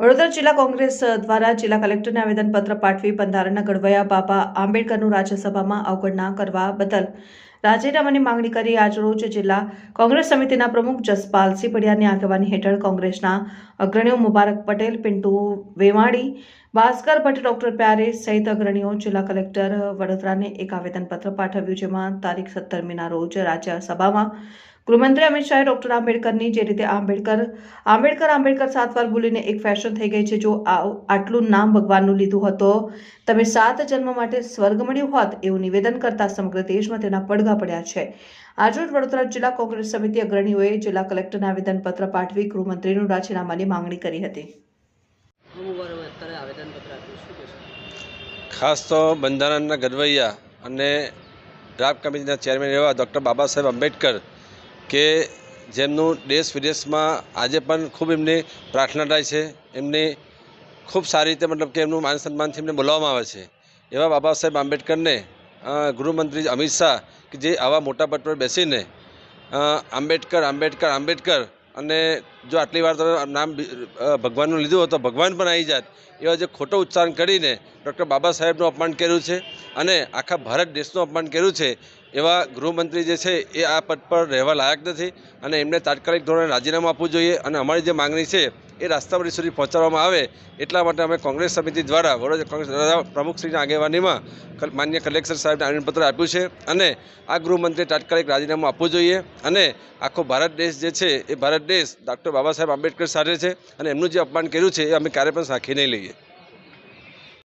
વડોદરા જિલ્લા કોંગ્રેસ દ્વારા જિલ્લા કલેક્ટરને આવેદનપત્ર પાઠવી બંધારણના ઘડવૈયા બાબા આંબેડકરનું રાજ્યસભામાં અવગણના કરવા બદલ રાજીનામાની માંગણી કરી આજરોજ જિલ્લા કોંગ્રેસ સમિતિના પ્રમુખ જસપાલસિંહ પડિયાની આગેવાની હેઠળ કોંગ્રેસના અગ્રણીઓ મુબારક પટેલ, પિન્ટુ વેવાણી, ભાસ્કર ભટ્ટ, ડોક્ટર પ્યારે સહિત અગ્રણીઓ જિલ્લા કલેક્ટર વડોદરાને એક આવેદનપત્ર પાઠવ્યું, જેમાં તારીખ સત્તરમીના રોજ રાજ્યસભામાં ગૃહમંત્રી અમિત શાહે ડોક્ટર આંબેડકરની, જે રીતે આંબેડકર આંબેડકર આંબેડકર સાત વાર બોલીને એક ફેશન થઈ ગઈ છે, જો આટલું નામ ભગવાનનું લીધું હતો, તમે સાત જન્મ માટે સ્વર્ગ મળ્યું હોત એવું નિવેદન કરતા સમગ્ર દેશમાં તેના પડઘા પડ્યા છે. આજરોજ વડોદરા જિલ્લા કોંગ્રેસ સમિતિ અગ્રણીઓએ જિલ્લા કલેક્ટરને આવેદનપત્ર પાઠવી ગૃહમંત્રીનું રાજીનામાની માંગણી કરી હતી. ખાસ તો બંધારણના ગઢવૈયા અને ડ્રાફ્ટ કમિટીના ચેરમેન એવા ડૉક્ટર બાબા સાહેબ આંબેડકર કે જેમનું દેશ વિદેશમાં આજે પણ ખૂબ એમની પ્રાર્થના થાય છે. એમની ખૂબ સારી રીતે મતલબ કે એમનું માન સન્માનથી એમને બોલાવવામાં આવે છે. એવા બાબા સાહેબ આંબેડકરને ગૃહમંત્રી અમિત શાહ કે જે આવા મોટા પદ પર બેસીને આંબેડકર આંબેડકર આંબેડકર અને જો આટલી વાર તમે નામ ભગવાનનું લીધું હોત તો ભગવાન પણ આવી જાત. એવા જે ખોટો ઉચ્ચારણ કરીને ડૉક્ટર બાબા સાહેબનું અપમાન કર્યું છે અને આખા ભારત દેશનું અપમાન કર્યું છે, એવા ગૃહમંત્રી જે છે એ આ પદ પર રહેવા લાયક નથી અને એમને તાત્કાલિક ધોરણે રાજીનામું આપવું જોઈએ અને અમારી જે માંગણી છે એ રાષ્ટ્રપતિ સુધી પહોંચાડવામાં આવે એટલા માટે અમે કોંગ્રેસ સમિતિ દ્વારા, વડોદરા કોંગ્રેસ પ્રમુખશ્રીની આગેવાનીમાં માન્ય કલેક્ટર સાહેબને આવેદનપત્ર આપ્યું છે અને આ ગૃહમંત્રીએ તાત્કાલિક રાજીનામું આપવું જોઈએ અને આખો ભારત દેશ જે છે એ ભારત દેશ ડૉક્ટર બાબા સાહેબ આંબેડકર સાથે છે અને એમનું જે અપમાન કર્યું છે એ અમે ક્યારે પણ સાખી નહીં લઈએ.